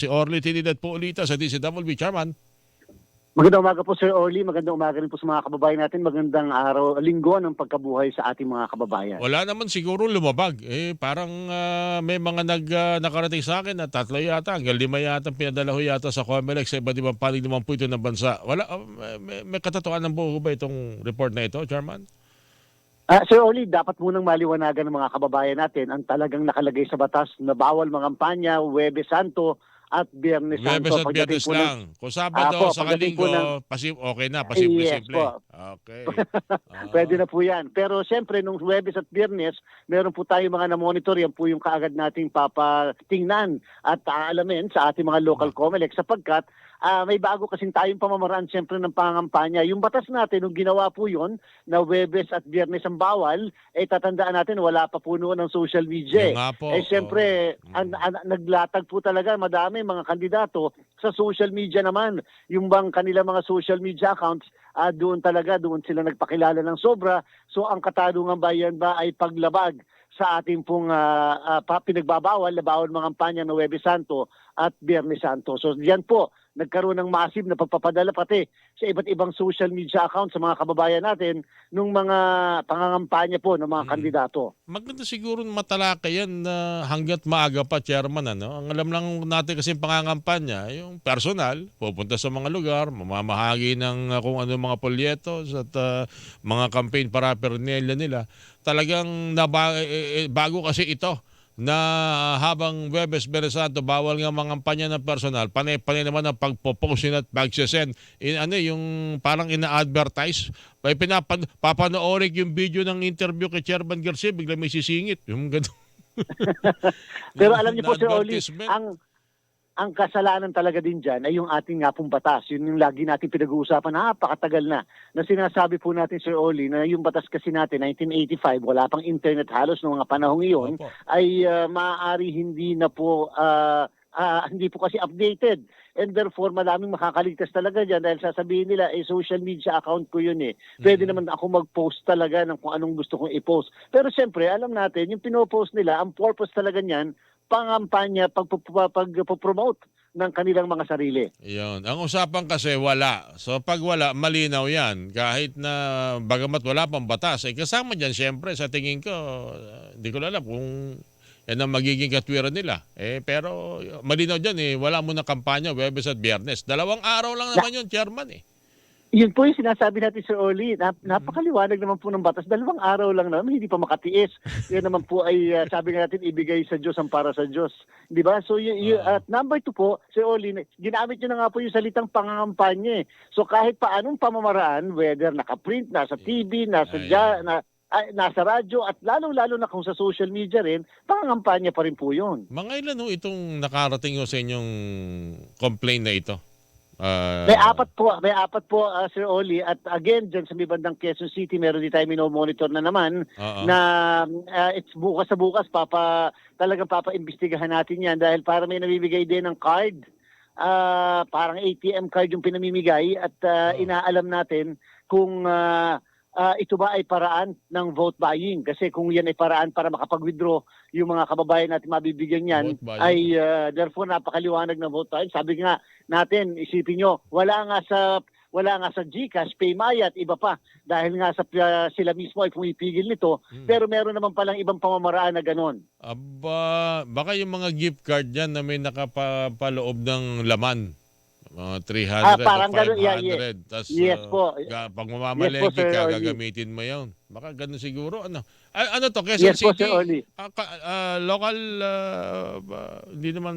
Si Orly Trinidad po ulita sa DCWB Chairman. Magandang umaga po Sir Orly, magandang umaga rin po sa mga kababayan natin, magandang araw, linggo ng pagkabuhay sa ating mga kababayan. Wala naman siguro lumabag. Eh, parang ah, may mga nag, ah, nakarating sa akin na tatlo yata, hanggang lima yata, pinadala ho yata sa Comelec sa iba't ibang panig naman po ito ng bansa. Wala, ah, may, may ng buo ba itong report na ito, Chairman? Ah, Sir Orly, dapat munang maliwanagan ng mga kababayan natin ang talagang nakalagay sa batas na bawal mangampanya, Webe Santo at Biyernes Santo. Webes at Biyernes po ng- lang. Kung Sabado Apo, sa pagdating po Linggo, pasim, okay na, pasimple-simple. Yes po. Okay. Ah. Pwede na po yan. Pero siyempre, nung Webes at Biyernes, meron po tayo mga na-monitor. Yan po yung kaagad nating papatingnan at aalamin sa ating mga local COMELEC sapagkat ah, may bago kasing tayong pamamaraan siyempre ng pangampanya. Yung batas natin, nung ginawa po yon na Webes at Biyernes ang bawal, eh tatandaan natin wala pa po noon ng social media. Yung nga po. Eh siyempre, oh. an- an- naglatag po talaga madami mga kandidato sa social media naman. Yung bang kanilang mga social media accounts, ah, doon talaga, doon sila nagpakilala ng sobra. So ang katanungan ba yan ba ay paglabag sa ating pong ah, pa- pinagbabawal na bawal mga kampanya ng Webe Santo at Biyernes Santo. So diyan po, nagkaroon ng massive na pagpapadala pati sa iba't ibang social media accounts sa mga kababayan natin nung mga pangangampanya po ng mga Mm. kandidato. Maganda siguro matalakay yan na hanggat maaga pa, Chairman. Ano? Ang alam lang natin kasi pangangampanya, yung personal, pupunta sa mga lugar, mamamahagi ng uh, kung ano mga polyetos at uh, mga campaign paraphernalia nila. Talagang naba, eh, eh, bago kasi ito na habang Webes Beresanto bawal nga mangampanya ng personal panay-panay naman ang pagpo-post yun at pagsesend. In ano yung parang ina-advertise. May pinapan papanoorin yung video ng interview kay Chairman Garcia bigla may sisingit. Yung ganun. Pero alam niyo po, Sir Oli, ang ang kasalanan talaga din dyan ay yung ating nga pong batas. Yun yung lagi natin pinag-uusapan, napakatagal na, na sinasabi po natin, Sir Oli, na yung batas kasi natin, 1985, wala pang internet halos noong mga panahong iyon, Opo. ay ah, maaari hindi na po, ah, ah, hindi po kasi updated. And therefore, maraming makakaligtas talaga dyan dahil sasabihin nila, eh, social media account ko yun eh. Pwede Mhm. naman ako mag-post talaga ng kung anong gusto kong i-post. Pero siyempre, alam natin, yung pinopost nila, ang purpose talaga niyan, pangampanya, pagpo-promote ng kanilang mga sarili. Yun. Ang usapan kasi wala. So pag wala, malinaw yan. Kahit na bagamat wala pang batas. Eh, kasama dyan siyempre sa tingin ko, uh, hindi ko alam kung yan ang magiging katwiran nila. Eh, pero malinaw dyan eh, wala mo na kampanya Webes at Biyernes. Dalawang araw lang naman yun, Chairman eh. Yun po yung sinasabi natin, Sir Oli. Nap- napakaliwanag naman po ng batas. Dalawang araw lang naman, hindi pa makatiis. Yan naman po ay, uh, sabi nga natin, ibigay sa Diyos ang para sa Diyos. Di ba? So, y- y- Ah. at number two po, Sir Oli, ginamit nyo na nga po yung salitang pangangampanya. eh. So, kahit pa anong pamamaraan, whether naka-print, nasa TV, nasa, Ayan. dya, na, ay, nasa radyo, at lalo-lalo na kung sa social media rin, pangangampanya pa rin po yun. Mga ilan ho itong nakarating ho sa inyong complaint na ito? Ah, May apat po, may apat po uh, Sir Oli at again diyan sa may bandang Quezon City meron din tayo mino-monitor na naman oo. na uh, it's bukas sa bukas papa talagang papaimbestigahan natin 'yan dahil para may namimigay din ng card ah parang ATM card yung pinamimigay at ah, Oh. inaalam natin kung ah, ah, ito ba ay paraan ng vote buying kasi kung yan ay paraan para makapag-withdraw yung mga kababayan natin mabibigyan yan ay ah, therefore napakaliwanag ng vote buying sabi nga natin isipin nyo wala nga sa wala nga sa GCash, Paymaya at iba pa dahil nga sa ah, sila mismo ay pumipigil nito Hmm. pero meron naman palang ibang pamamaraan na ganon. Aba, baka yung mga gift card dyan na may nakapaloob ng laman. Mga 300 Ah, parang o 500. ganun, yeah, yeah. Tas, Yes uh, po. pag Yes mamamalengke po, Sir ka, Oli. gagamitin mo yun. Baka ganun siguro. Ano, Ah, ano to? Quezon Yes po, City? Sir Oli. Ah, ka- ah, local, ah, ba- hindi naman,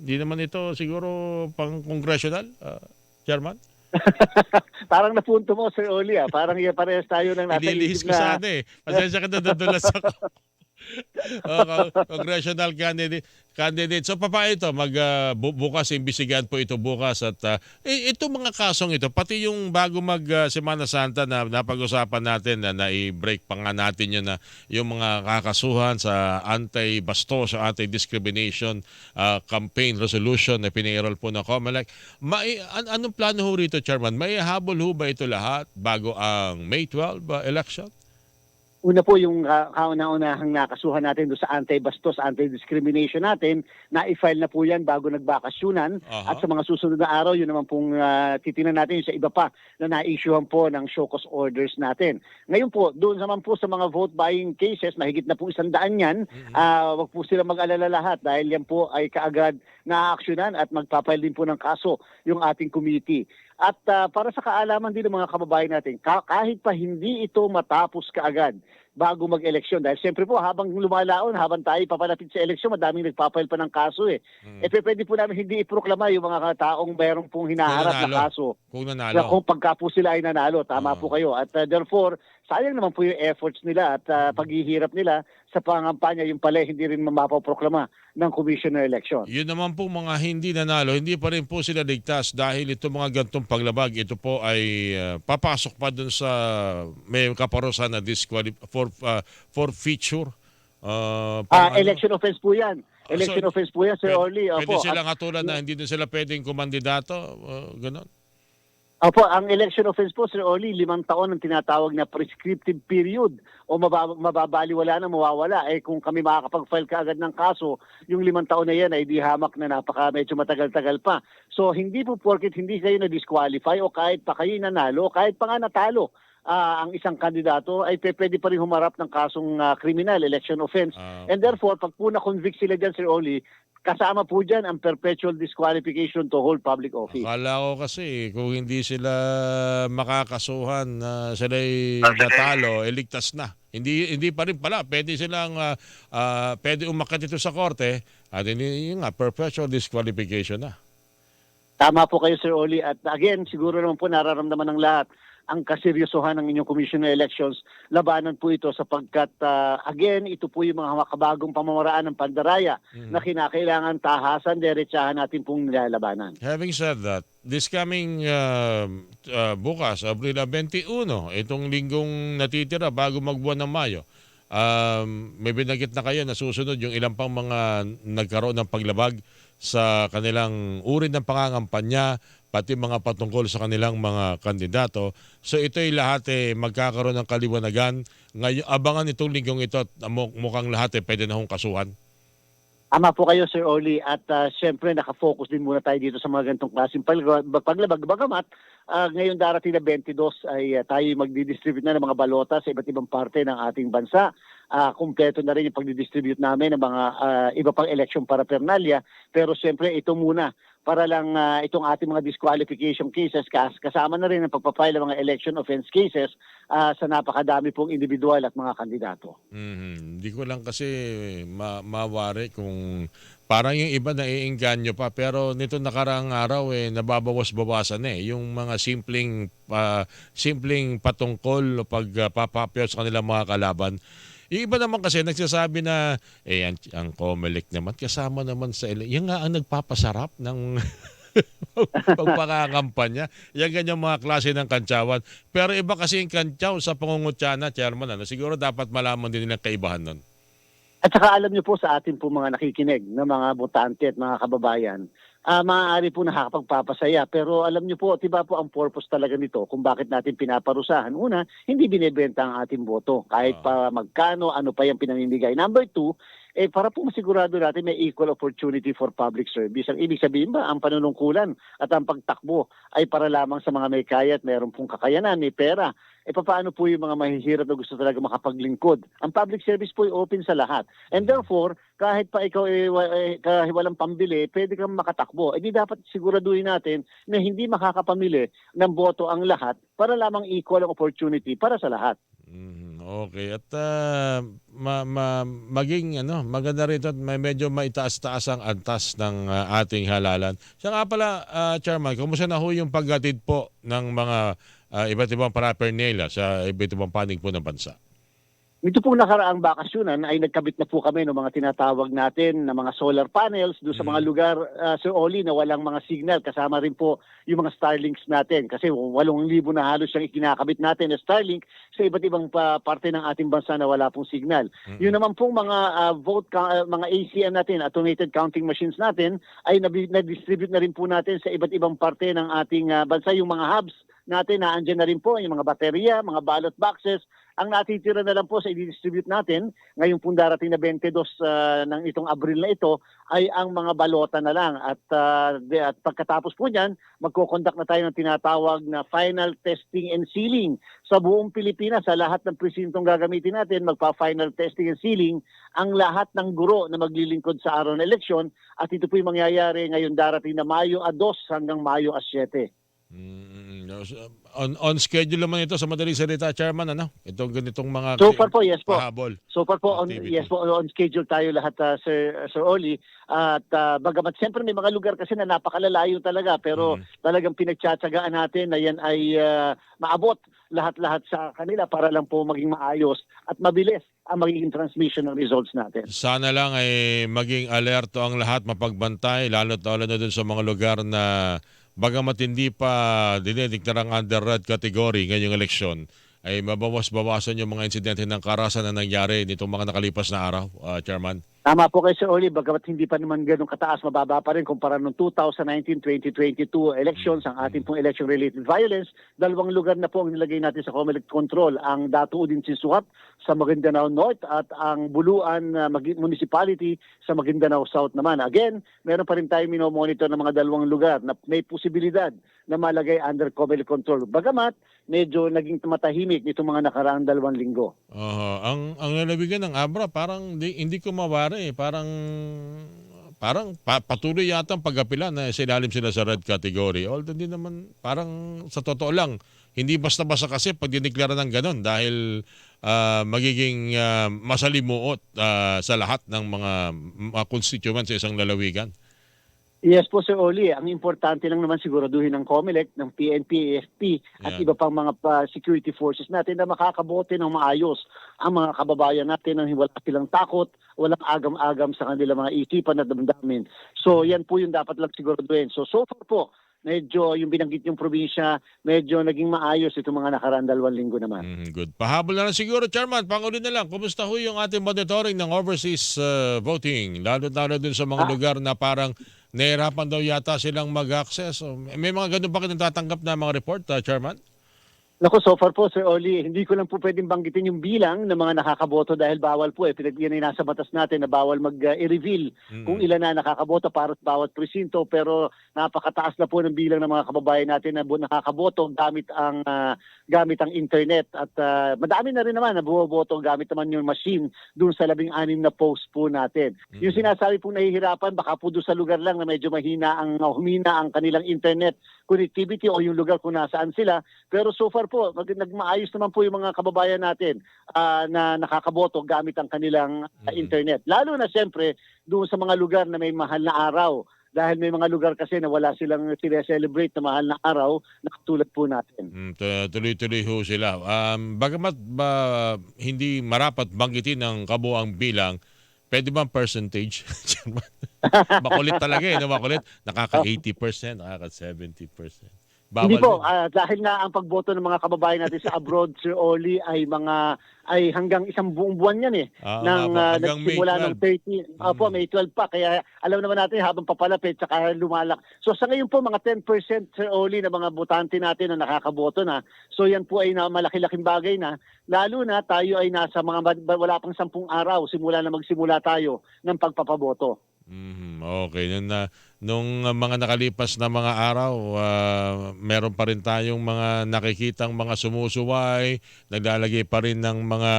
hindi naman ito siguro pang congressional, ah, Chairman? Parang napunto mo Sir Oli ah. Parang yeah, parehas tayo ng nasa Nililihis isip ko na sana eh. Pasensya ka na nadulas ako. co- congressional candidate. candidate. So paano ito? Mag, bu- bukas, imbisigan po ito bukas. At uh, ito mga kasong ito, pati yung bago mag ah, Semana Santa na napag-usapan natin na nai-break pa nga natin yun na yung mga kakasuhan sa anti-bastos, sa anti-discrimination ah, campaign resolution na pinairal po ng COMELEC. Mai, an- anong plano ho rito, Chairman? May habol ho ba ito lahat bago ang May 12 ah, election? Una po yung uh, kauna-unahang nakasuhan natin doon sa anti-bastos, anti-discrimination natin, na-file na po yan bago nagbakasyunan. Aha. At sa mga susunod na araw, yun naman pong uh, titingnan natin yung sa iba pa na na-issuehan po ng show cause orders natin. Ngayon po, doon naman po sa mga vote buying cases, mahigit na po isang daan yan, Mhm. Ah, wag po sila mag-alala lahat dahil yan po ay kaagad na-actionan at magpapail din po ng kaso yung ating committee. At ah, para sa kaalaman din ng mga kababayan natin, ka- kahit pa hindi ito matapos kaagad bago mag-eleksyon, dahil siyempre po habang lumalaon, habang tayo papalapit sa eleksyon, madaming nagpapail pa ng kaso eh. Mm. Eh pwede po namin hindi iproklama yung mga taong mayroong pong hinaharap na kaso. Kung Na nanalo. kung pagka po sila ay nanalo, tama Oo. po kayo. At uh, therefore, sayang naman po yung efforts nila at uh, paghihirap nila sa pangampanya, yung pala hindi rin mapaproklama ng commission ng election. Yun naman po mga hindi nanalo, hindi pa rin po sila ligtas dahil ito mga gantong paglabag, ito po ay uh, papasok pa dun sa may kaparusahan na disqualif- for uh, for feature. Uh, Ah, ano, election offense po yan. Ah, Election so, offense po yan, Sir pwede, Orly. pwede Opo, silang At- katulad na hindi din sila pwedeng kumandidato, uh, ganun. opo, ang election offense po, Sir Orly, limang taon ang tinatawag na prescriptive period o mabab- mababaliwala na mawawala. Eh kung kami makakapag-file kaagad ng kaso, yung limang taon na yan ay di hamak na napaka medyo matagal-tagal pa. So hindi po porket hindi kayo na-disqualify o kahit pa kayo nanalo, kahit pa nga natalo, ah, ang isang kandidato ay pwede pa rin humarap ng kasong ah, criminal election offense Ah, And therefore, pag po na-convict sila dyan, Sir Oli, kasama po dyan ang perpetual disqualification to hold public office. Akala ko kasi kung hindi sila makakasuhan na sila'y natalo, eh ligtas na. Hindi hindi pa rin pala pwede silang ah, ah, pwede umakyat ito sa korte at hindi yun nga perpetual disqualification na. Tama po kayo, Sir Oli. At again, siguro naman po nararamdaman ng lahat ang kaseryosohan ng inyong Commission on Elections. Labanan po ito sapagkat, ah, again, ito po yung mga makabagong pamamaraan ng pandaraya Mhm. na kinakailangan tahasan, derechahan natin pong nilalabanan. Having said that, this coming uh, uh, bukas, Abril 21, itong linggong natitira bago magbuwan ng Mayo, um, may binagit na kayo na susunod yung ilang pang mga nagkaroon ng paglabag sa kanilang uri ng pangangampanya, pati mga patungkol sa kanilang mga kandidato. So ito'y lahat eh, magkakaroon ng kaliwanagan. Ngayon, abangan itong linggong ito at mu- mukhang lahat eh, pwede na hong kasuhan. Ama po kayo, Sir Oli. At uh, syempre, nakafocus din muna tayo dito sa mga ganitong klaseng pag- paglabag. Bagamat, ah, ngayon darating na 22 ay ah, tayo magdidistribute na ng mga balota sa iba't ibang parte ng ating bansa. Ah, kumpleto na rin yung pagdidistribute namin ng mga ah, iba pang election paraphernalia. Pero syempre, ito muna para lang ah, itong ating mga disqualification cases kas- kasama na rin ang pagpapile ng mga election offense cases ah, sa napakadami pong individual at mga kandidato. Mhm. Hindi ko lang kasi ma- mawari kung parang yung iba naiinganyo pa pero nito nakarang araw eh nababawas-bawasan eh yung mga simpleng pa simpleng patungkol o pagpapapyo sa kanilang mga kalaban. Yung iba naman kasi nagsasabi na eh ang, ang Comelec naman kasama naman sa yan nga ang nagpapasarap ng pagpakakampanya. Yan ganyan mga klase ng kantsawan. Pero iba kasi yung kantsaw sa pangungutyana, chairman. Ano? Siguro dapat malaman din nilang kaibahan nun. At saka alam niyo po sa atin po mga nakikinig na mga botante at mga kababayan, ah maaari po nakakapagpapasaya. Pero alam niyo po, tiba po ang purpose talaga nito kung bakit natin pinaparusahan. Una, hindi binibenta ang ating boto. Kahit pa magkano, ano pa yung pinamimigay. Number two, eh para po masigurado natin may equal opportunity for public service. Ang ibig sabihin ba, ang panunungkulan at ang pagtakbo ay para lamang sa mga may kaya at meron pong kakayanan, may pera. E paano po yung mga mahihirap na gusto talaga makapaglingkod? Ang public service po ay open sa lahat. And therefore, kahit pa ikaw ay, eh, walang pambili, pwede kang makatakbo. E di dapat siguraduhin natin na hindi makakapamili ng boto ang lahat para lamang equal ang opportunity para sa lahat. Okay. At ah, ma, ma- maging ano, maganda rito at may medyo maitaas-taas ang antas ng ah, ating halalan. Siya nga pala, ah, Chairman, kumusta na ho yung paggatid po ng mga ah, iba't ibang paraphernalia sa iba't ibang panig po ng bansa? Ito pong nakaraang bakasyonan ay nagkabit na po kami ng mga tinatawag natin na mga solar panels doon sa mga Mm. lugar, uh, Sir Oli, na walang mga signal. Kasama rin po yung mga Starlinks natin. Kasi 8,000 na halos yung ikinakabit natin na Starlink sa iba't ibang pa- parte ng ating bansa na wala pong signal. Mhm. Yun naman pong mga ah, vote ah, mga ACM natin, automated counting machines natin ay na-distribute na rin po natin sa iba't ibang parte ng ating ah, bansa yung mga hubs natin na andyan na rin po yung mga baterya, mga ballot boxes. Ang natitira na lang po sa i-distribute natin, ngayong pong darating na 22 ah, ng itong Abril na ito, ay ang mga balota na lang. At, ah, de- at pagkatapos po niyan, magkoconduct na tayo ng tinatawag na final testing and sealing sa buong Pilipinas. Sa lahat ng presintong gagamitin natin, magpa-final testing and sealing ang lahat ng guro na maglilingkod sa araw ng eleksyon. At ito po yung mangyayari ngayon darating na Mayo a 2 hanggang Mayo a 7. Mm, on, on schedule naman ito sa madaling salita, Chairman, ano? Itong ganitong mga So far po, yes po. pahabol. So far po, on, Activity. yes po, on schedule tayo lahat, uh, Sir, Sir Oli. At uh, bagamat siyempre may mga lugar kasi na napakalalayo talaga, pero Mm. talagang pinagtsatsagaan natin na yan ay uh, maabot lahat-lahat sa kanila para lang po maging maayos at mabilis ang magiging transmission ng results natin. Sana lang ay maging alerto ang lahat, mapagbantay, lalo lalo na dun sa mga lugar na bagamat hindi pa dinidiktarang under red category ngayong eleksyon, ay mabawas-bawasan yung mga insidente ng karasan na nangyari nitong mga nakalipas na araw, ah, Chairman. Tama po kayo Sir Oli, bagamat hindi pa naman ganun kataas, mababa pa rin kumpara nung 2019-2022 elections, ang ating pong election-related violence. Dalawang lugar na po ang nilagay natin sa Comelec Control, ang Dato Udin Sinsuat sa Maguindanao North at ang Buluan uh, Municipality sa Maguindanao South naman. Again, meron pa rin tayo minomonitor ng mga dalawang lugar na may posibilidad na malagay under Comelec Control. Bagamat, medyo naging matahimik nitong mga nakaraang dalawang linggo. Aha. ang ang lalawigan ng Abra parang di, hindi ko mawari, eh. parang parang pa, patuloy yata ang pag-apila na silalim sila sa red category. Although hindi naman parang sa totoo lang hindi basta-basta kasi pag dineklara ng ganun dahil ah, magiging ah, masalimuot ah, sa lahat ng mga, mga constituents sa isang lalawigan. Yes po Sir Oli, ang importante lang naman siguraduhin ng COMELEC, ng PNP, AFP at Yan. iba pang mga pa- security forces natin na makakabote ng maayos ang mga kababayan natin nang wala silang takot, walang agam-agam sa kanilang mga isipan at damdamin. So yan po yung dapat lang siguraduhin. So so far po, medyo yung binanggit yung probinsya, medyo naging maayos itong mga nakaraan dalawang linggo naman. Mhm, good. Pahabol na lang siguro, Chairman. Pangulo na lang. Kumusta ho yung ating monitoring ng overseas uh, voting? Lalo na dun sa mga Ah. lugar na parang nahirapan daw yata silang mag-access. So, may mga ganun ba kayo natatanggap na mga report, uh, Chairman? Naku, so far po, Sir Oli, hindi ko lang po pwedeng banggitin yung bilang ng mga nakakaboto dahil bawal po eh. Pinag yan ay nasa batas natin na bawal mag-i-reveal Mm. kung ilan na nakakaboto para sa bawat presinto. Pero napakataas na po ng bilang ng mga kababayan natin na nakakaboto gamit ang ah, gamit ang internet. At ah, madami na rin naman na bumoboto gamit naman yung machine dun sa labing anim na post po natin. Yung Mhm. sinasabi pong nahihirapan, baka po doon sa lugar lang na medyo mahina ang humina ang kanilang internet connectivity o yung lugar kung nasaan sila. Pero so far po, mag- nagmaayos naman po yung mga kababayan natin ah, na nakakaboto gamit ang kanilang Mhm. internet. Lalo na siyempre doon sa mga lugar na may mahal na araw. Dahil may mga lugar kasi na wala silang celebrate na mahal na araw na katulad po natin. Mm, tu- tuloy-tuloy ho sila. Um, bagamat ba hindi marapat banggitin ng kabuang bilang, pwede bang percentage? Makulit talaga eh. No? Makulit. Nakaka-80%, nakaka-70%. Hindi Bawal po, din. ah, dahil nga ang pagboto ng mga kababayan natin sa abroad, Sir Oli, ay mga ay hanggang isang buong buwan yan eh. Ah, nang nga uh, po. Nagsimula ng 30, Opo, Mm. May 12 pa. Kaya alam naman natin habang papalapit saka lumalak. So sa ngayon po mga 10% Sir Oli na mga botante natin na nakakaboto na. So yan po ay na malaki-laking bagay na. Lalo na tayo ay nasa mga wala pang sampung araw simula na magsimula tayo ng pagpapaboto. Mhm, Okay, nung, na, nung uh, mga nakalipas na mga araw, ah, meron pa rin tayong mga nakikitang mga sumusuway, naglalagay pa rin ng mga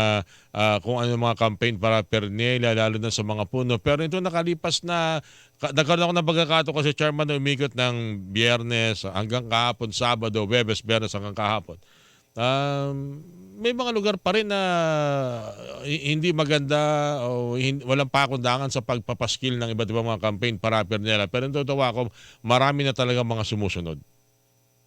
ah, kung ano mga campaign para pernela, lalo na sa mga puno. Pero ito nakalipas na, ka, nagkaroon ako ng pagkakato kasi chairman na umikot ng biyernes hanggang kahapon, Sabado, Webes, Biyernes hanggang kahapon. Um, may mga lugar pa rin na hi- hindi maganda o hin- walang pakundangan sa pagpapaskil ng iba't ibang mga campaign para nila. Pero natutuwa ako, marami na talaga mga sumusunod.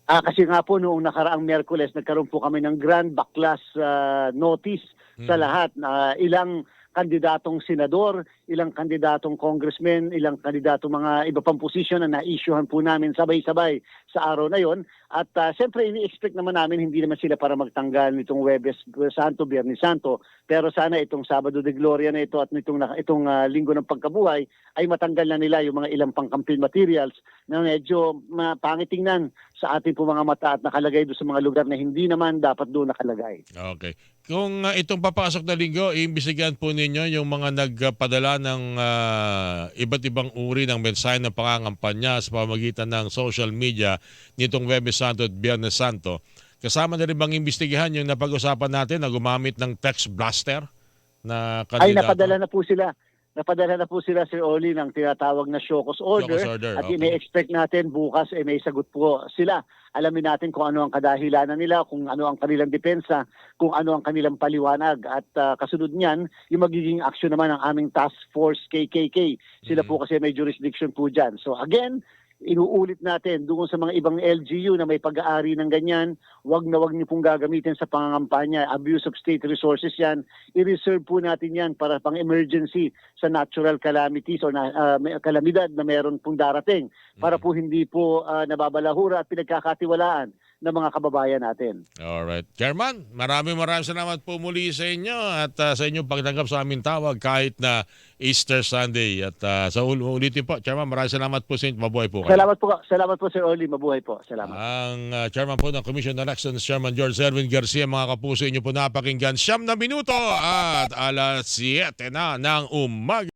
Ah, kasi nga po noong nakaraang Miyerkules nagkaroon po kami ng grand backlash ah, notice sa Mm. lahat na ilang kandidatong senador, ilang kandidatong congressmen, ilang kandidatong mga iba pang posisyon na na-issuehan po namin sabay-sabay sa araw na yon. At uh, siyempre, ini-expect naman namin hindi naman sila para magtanggal nitong Webes Santo, Biyernes Santo. Pero sana itong Sabado de Gloria na ito at nitong, itong ah, Linggo ng Pagkabuhay ay matanggal na nila yung mga ilang pang campaign materials na medyo mapangit tingnan sa ating po mga mata at nakalagay doon sa mga lugar na hindi naman dapat doon nakalagay. Okay. Kung uh, itong papasok na linggo, iimbestigahan po ninyo yung mga nagpadala ng uh, iba't ibang uri ng mensahe ng pangangampanya sa pamagitan ng social media nitong Webes Santo at Biyernes Santo. Kasama na rin bang imbestigahan yung napag-usapan natin na gumamit ng text blaster na kandidato? Ay, napadala na po sila. Napadala na po sila, Sir Oli, ng tinatawag na show cause order. Order, At okay. ine-expect natin bukas eh, may sagot po sila. Alamin natin kung ano ang kadahilanan nila, kung ano ang kanilang depensa, kung ano ang kanilang paliwanag. At ah, kasunod niyan, yung magiging action naman ng aming Task Force KKK. Sila Mhm. po kasi may jurisdiction po dyan. So again, inuulit natin doon sa mga ibang LGU na may pag-aari ng ganyan, wag na wag niyo pong gagamitin sa pangangampanya. Abuse of state resources yan. I-reserve po natin yan para pang emergency sa natural calamities o na, may- kalamidad na meron pong darating para po hindi po ah, nababalahura at pinagkakatiwalaan ng mga kababayan natin. Alright. Chairman, maraming maraming salamat po muli sa inyo at uh, sa inyong pagtanggap sa aming tawag kahit na Easter Sunday. At uh, sa ul- ulitin po, Chairman, maraming salamat po sa inyo. Mabuhay po kayo. Salamat po, salamat po Sir Oli, mabuhay po. Salamat. Ang uh, Chairman po ng Commission on Elections, Chairman George Erwin Garcia, mga kapuso inyo po napakinggan. Siyam na minuto at alas 7 na ng umaga.